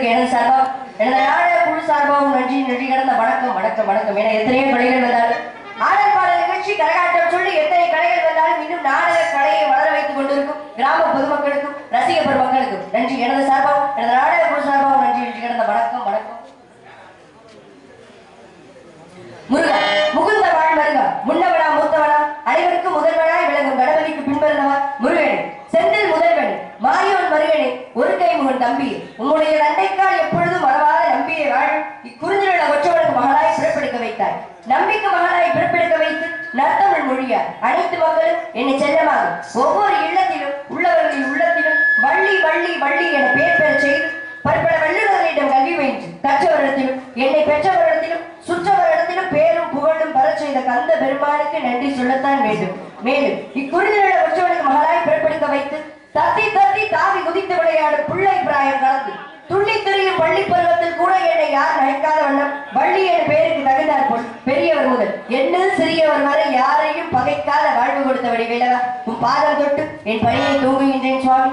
எனது சார்பாக எனது நாடக குழு சார்பாகவும் நன்றி நன்றி கடந்த வணக்கம் வணக்கம் வணக்கம் என எத்தனையோ கலைகள் வந்தாலும் ஆடல் பாடல் நிகழ்ச்சி கரகாட்டம் சொல்லி எத்தனை கலைகள் வந்தாலும் இன்னும் நாடக கலையை வளர வைத்துக் கொண்டிருக்கும் கிராம பொதுமக்களுக்கும் ரசிக பெருமக்களுக்கும் நன்றி. எனது சார்பாகவும் எனது நாடக தம்பி உன்னுடைய நன்மைக்கால் எப்பொழுதும் மறவாத நம்பியை வாழும் இக்குறுஞ்சிலுள்ள ஒற்றவனுக்கு மகளாய் பிறப்பெடுக்க வைத்தாய். நம்பிக்கை மகளாய் பிறப்பெடுக்க வைத்து நத்தமிழ் மொழியார் அனைத்து மக்களும் என்னை செல்லமாக ஒவ்வொரு இல்லத்திலும் உள்ளவர்களின் உள்ளத்திலும் வள்ளி வள்ளி வள்ளி என பெயர் பெற செய்து பற்பல வள்ளுவர்களிடம் கல்வி பயின்று கற்றவரிடத்திலும் என்னை பெற்றவரிடத்திலும் சுற்றவரிடத்திலும் பேரும் புகழும் பெற செய்த கந்த பெருமானுக்கு நன்றி சொல்லத்தான் வேண்டும். மேலும் இக்குறுதியுள்ள உற்சவனுக்கு மகளாய் பிறப்பெடுக்க வைத்து தத்தி தத்தி தாவி குதித்து விளையாடும் பிள்ளை பிராயம் கலந்து துள்ளி திரியும் பள்ளி பருவத்தில் கூட என்னை யார் நகைக்காத வண்ணம்? வள்ளி என் பெயருக்கு தகுந்தார் போல். பெரியவர் முதல். என்ன சிறியவர் வரை யாரையும் பகைக்காத வாழ்வு கொடுத்த வடிவேலவா? உன் பாதம் தொட்டு என் பணியை தூங்குகின்றேன் சுவாமி.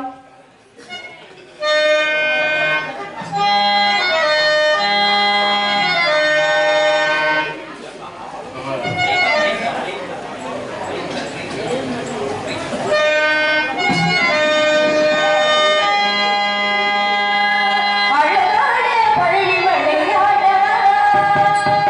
மதுரை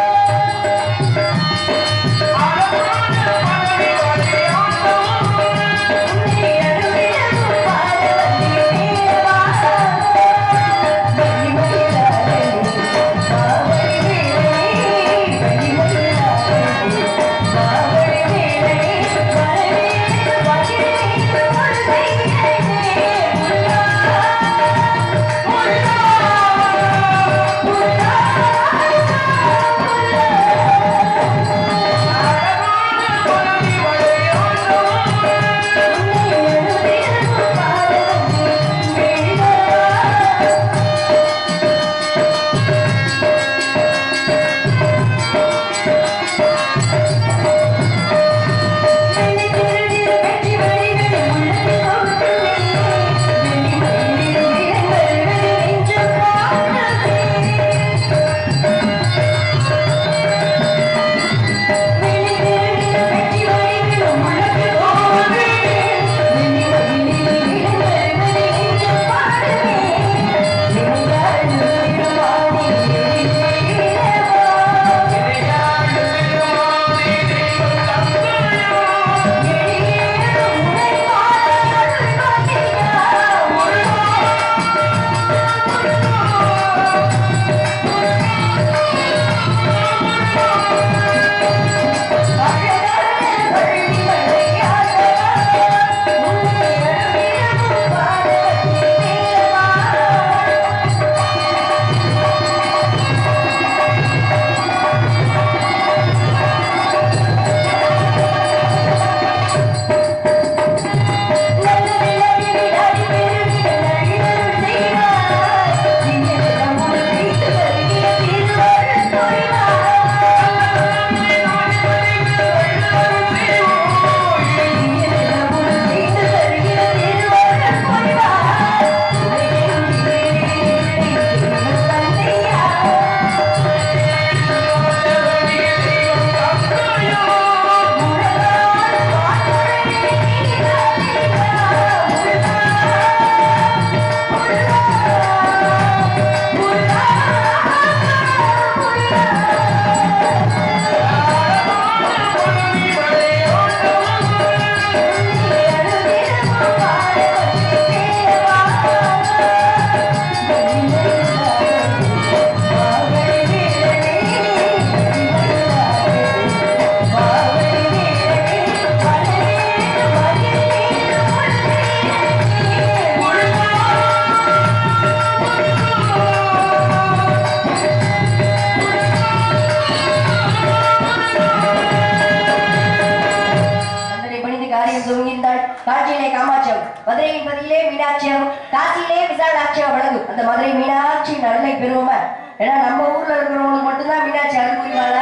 மதுரையிலே காமாட்சியம். மதுரையின் பதிலே மீனாட்சியம் காசியிலே விசாலாட்சியம் வழங்கும். அந்த மதுரை மீனாட்சியின் அருளை பெறுவோமா? ஏன்னா நம்ம ஊர்ல இருக்கிறவங்களுக்கு மட்டும்தான் மீனாட்சி அருள் புரிவாள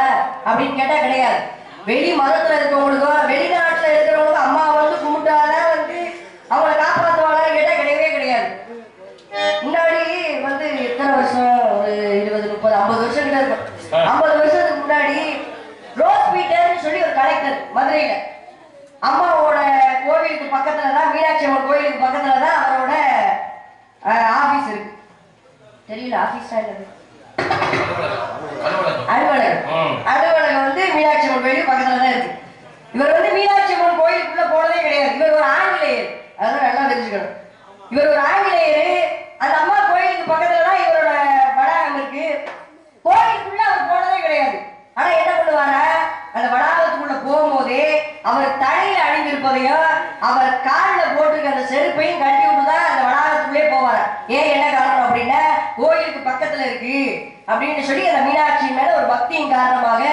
அப்படின்னு கேட்டா கிடையாது. வெளி மதத்துல இருக்கிறவங்களுக்கும் வெளிநாட்டுல இருக்கிறவங்களுக்கும் அம்மா வந்து கும்பிட்டாதான் தெரியல ஆபீஸ் என்னது அலுவலகம். வந்து மீனாட்சி அம்மன் கோயில் பக்கத்துல தான் இருக்கு. இவர் வந்து மீனாட்சி அம்மன் கோயிலுக்குள்ள போனதே கிடையாது. இவர் ஒரு ஆங்கிலேயர். அதான் நல்லா தெரிஞ்சுக்கணும். இவர் ஒரு ஆங்கிலேயர் அந்த அம்மா கோயிலுக்கு பக்கத்துல தான் இவரோட வளாகம் இருக்கு கோயிலுக்குள்ள அவர் போனதே கிடையாது ஆனா என்ன பண்ணுவாரா அந்த வளாகத்துக்குள்ள போகும்போதே அவர் தலையில அணிந்திருப்பதையும் அவர் காலில் போட்டிருக்க அந்த செருப்பையும் கட்டி விட்டு தான் அந்த வளாகத்துக்குள்ளே போவார். ஏன் என்ன காரணம் அப்படின்னா கோயிலுக்கு பக்கத்துல இருக்கு அப்படின்னு சொல்லி அந்த மீனாட்சி மேல ஒரு பக்தியின் காரணமாக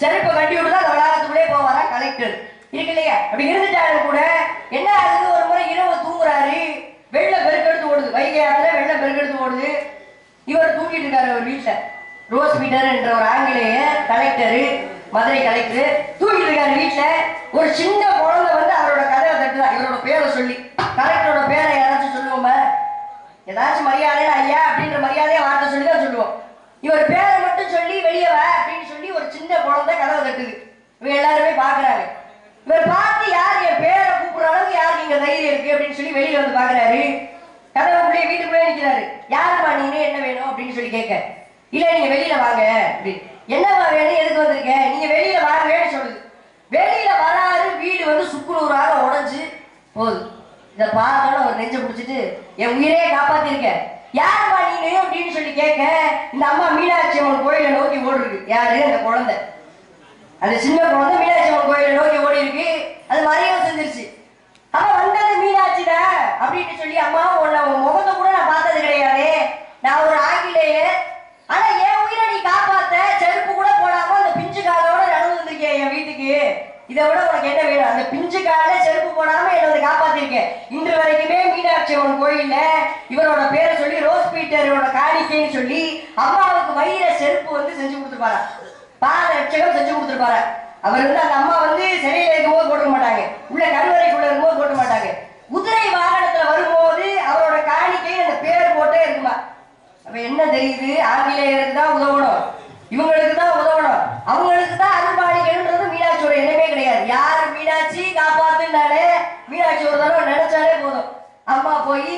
செருப்பை கட்டி விட்டு தான் அந்த வளாகத்துக்குள்ளே போவாரா கலெக்டர் இருக்கு இல்லையா? அப்படி இருந்துட்டாலும் கூட என்ன ஆகுது? ஒரு முறை இரவு தூங்குறாரு. வெள்ள பெருக்கெடுத்து ஓடுது. வைகை ஆத்துல வெள்ள பெருக்கெடுத்து ஓடுது. இவர் தூங்கிட்டு இருக்காரு ஒரு வீட்டுல ரோஸ் பீட்டர் என்ற ஒரு ஆங்கிலேயர் கலெக்டர் மதுரை கலெக்டர் தூங்கிட்டு இருக்காரு வீட்டுல ஒரு சின்ன குழந்தை இவர் பேரை மட்டும் சொல்லி வெளியே வா அப்படின்னு சொல்லி ஒரு சின்ன குழந்தை கதவை தட்டுது. இவங்க எல்லாருமே பாக்குறாங்க இவர் பார்த்து யார் என் பேரை கூப்பிடுற அளவுக்கு யாருக்கு இங்க தைரியம் இருக்கு அப்படின்னு சொல்லி வெளியில வந்து பாக்குறாரு கதவுக்குள்ளே வீட்டுக்குள்ளே நிற்கிறாரு யாருமா நீங்க என்ன வேணும்? அப்படின்னு சொல்லி கேட்க. இல்ல நீங்க வெளியில வாங்க. அப்படி. என்னம்மா வேணும்? எதுக்கு வந்திருக்க? நீங்க வெளியில வாங்கன்னு சொல்லுது. வெளியில வராரு. வீடு வந்து சுக்குநூறாக உடஞ்சு போகுது. இதை பார்த்தோன்னு அவர் நெஞ்சை பிடிச்சிட்டு என் உயிரே காப்பாத்திருக்கேன் யாரும்மா நீங்க அப்படின்னு சொல்லி கேட்க இந்த அம்மா மீனாட்சி அம்மன் கோயிலை நோக்கி ஓடுருக்கு யாரு? அந்த குழந்தை. அந்த சின்ன குழந்தை மீனாட்சி அம்மன் கோயிலை நோக்கி ஓடி இருக்கு அது மறையவும் செஞ்சிருச்சு அவன் வந்தது மீனாட்சிடா அப்படின்னு சொல்லி அம்மா உன்னை உன் முகத்தை கூட நான் பார்த்தது கிடையாது நான் ஒரு ஆங்கிலேயர் ஆனா என் உயிரை நீ காப்பாத்த செருப்பு கூட போடாம அந்த பிஞ்சு காலோட நடந்து வந்திருக்கேன் என் வீட்டுக்கு இதை விட. வேணும் அந்த பிஞ்சு கால செருப்பு போடாம என்ன வந்து காப்பாத்திருக்கேன் இன்று வரைக்குமே மீனாட்சி அவன் கோயில்ல இவரோட பேரை சொல்லி ரோஸ் பீட்டரோட காணிக்கைன்னு சொல்லி அம்மாவுக்கு வயிற செருப்பு வந்து செஞ்சு கொடுத்துருப்பாரு பாத லட்சகம் செஞ்சு கொடுத்துருப்பாரு அவர் வந்து அந்த அம்மா வந்து சரி ஒரு தடவை நினைச்சாலே போதும். அம்மா போய்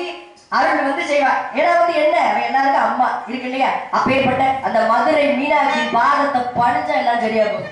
அருள் வந்து செய்வா. ஏன்னா வந்து என்ன? அவன் எல்லாருக்கும் அம்மா இருக்கு இல்லையா? அப்பேற்பட்ட அந்த மதுரை மீனாட்சி பாதத்தை பணிஞ்சா எல்லாம் சரியா போகும்